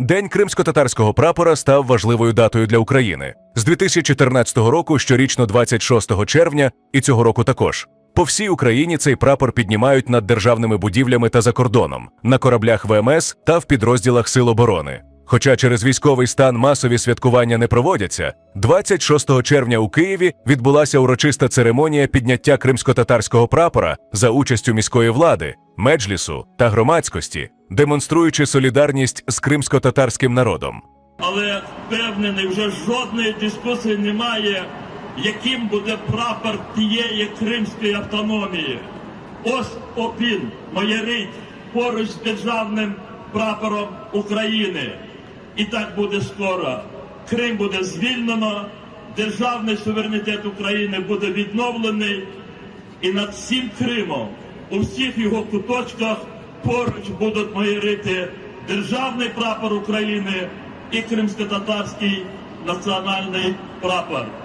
День кримсько-татарського прапора став важливою датою для України. З 2014 року щорічно 26 червня, і цього року також. По всій Україні цей прапор піднімають над державними будівлями та за кордоном, на кораблях ВМС та в підрозділах Сил оборони. Хоча через військовий стан масові святкування не проводяться, 26 червня у Києві відбулася урочиста церемонія підняття кримсько-татарського прапора за участю міської влади, меджлісу та громадськості, демонструючи солідарність з кримсько-татарським народом. але впевнений, вже жодної дискусії немає, яким буде прапор тієї кримської автономії. Ось опін маярить поруч з державним прапором України. І так буде скоро. Крим буде звільнено, державний суверенітет України буде відновлений, і над всім Кримом, у всіх його куточках поруч будуть майорити державний прапор України і кримсько-татарський національний прапор.